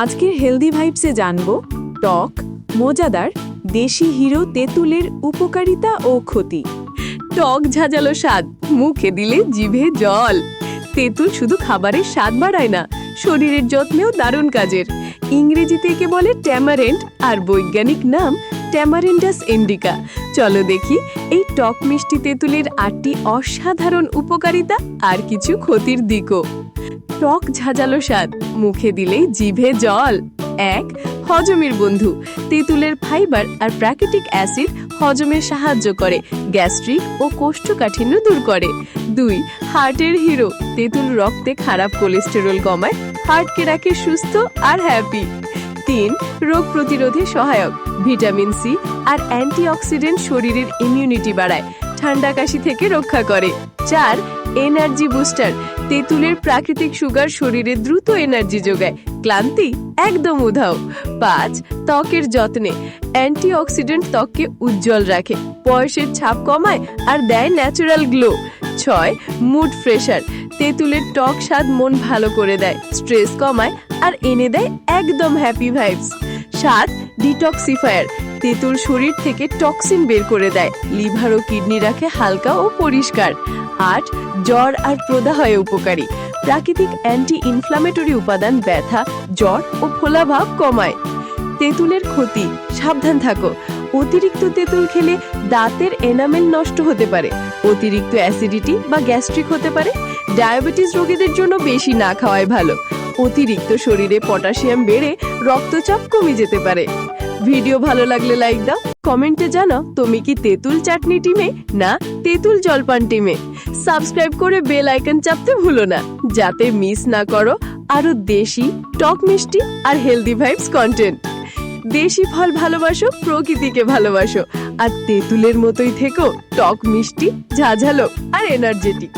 আজকের হেলদি ভাইবসে জানব, টক, মজাদার, দেশি হিরো তেঁতুলের উপকারিতা ও ক্ষতি। টক ঝাঁঝালো স্বাদ, মুখে দিলে জিভে জল। তেঁতুল শুধু খাবারের স্বাদ বাড়ায় না, শরীরের যত্নেও দারুণ কাজের। ইংরেজিতে একে বলে ট্যামারেন্ট আর বৈজ্ঞানিক নাম ট্যামারেন্টাস ইন্ডিকা চলো দেখি এই টক মিষ্টি তেঁতুলের আটটি অসাধারণ উপকারিতা আর কিছু ক্ষতির দিকও। টক ঝাঁঝালো স্বাদ। মুখে দিলেই জিভে জল। এক, হজমের বন্ধু। তেঁতুলের ফাইবার আর প্রাকৃতিক অ্যাসিড হজমে সাহায্য করে, গ্যাস্ট্রিক ও কোষ্ঠকাঠিন্য দূর করে। দুই, হার্টের হিরো। তেঁতুল রক্তে খারাপ কোলেস্টেরল কমায়, হার্টকে রাখে সুস্থ আর হ্যাপি। তিন, রোগ প্রতিরোধে সহায়ক। ভিটামিন সি আর অ্যান্টিঅক্সিডেন্ট শরীরের ইমিউনিটি বাড়ায়, ঠান্ডা কাশি থেকে রক্ষা করে। চার এনার্জি বুস্টার তেঁতুলের প্রাকৃতিক সুগার শরীরে দ্রুত এনার্জি যোগায়। ক্লান্তি একদম উধাও। পাঁচ, ত্বকের যত্নে। অ্যান্টিঅক্সিডেন্ট ত্বককে উজ্জ্বল রাখে। বয়সের ছাপ কমায় আর দেয় ন্যাচারাল গ্লো। ছয়, মুড ফ্রেশার। তেঁতুলের টক স্বাদ মন ভালো করে দেয়, স্ট্রেস কমায় আর এনে দেয় একদম হ্যাপি ভাইবস। সাত, ডিটক্সিফায়ার। তেঁতুল শরীর থেকে টক্সিন বের করে দেয়। লিভার ও কিডনি রাখে হালকা ও পরিষ্কার। আট, জ্বর আর প্রদাহয়ে উপকারী। প্রাকৃতিক অ্যান্টি ইনফ্লামেটরি উপাদান ব্যথা, জ্বর ও ফোলাভাব কমায়। তেঁতুলের ক্ষতি, সাবধান থাকো। অতিরিক্ত তেঁতুল খেলে দাঁতের এনামেল নষ্ট হতে পারে। অতিরিক্ত অ্যাসিডিটি বা গ্যাস্ট্রিক হতে পারে। ডায়াবেটিস রোগীদের জন্য বেশি না খাওয়াই ভালো। অতিরিক্ত শরীরে পটাশিয়াম বেড়ে রক্তচাপ কমে যেতে পারে। ভিডিও ভালো লাগলে লাইক দাও, কমেন্টে জানাও তুমি কি তেঁতুল চাটনি টিমে না তেঁতুল জলপান টিমে। সাবস্ক্রাইব করে বেল আইকন চাপতে ভুলো না, যাতে মিস না করো আরও দেশি, টক মিষ্টি আর হেলদি ভাইবস কন্টেন্ট দেশি ফল ভালোবাসো, প্রকৃতিকে ভালোবাসো, আর তেঁতুলের মতোই থেকো টক মিষ্টি, ঝাঝালো আর এনার্জেটিক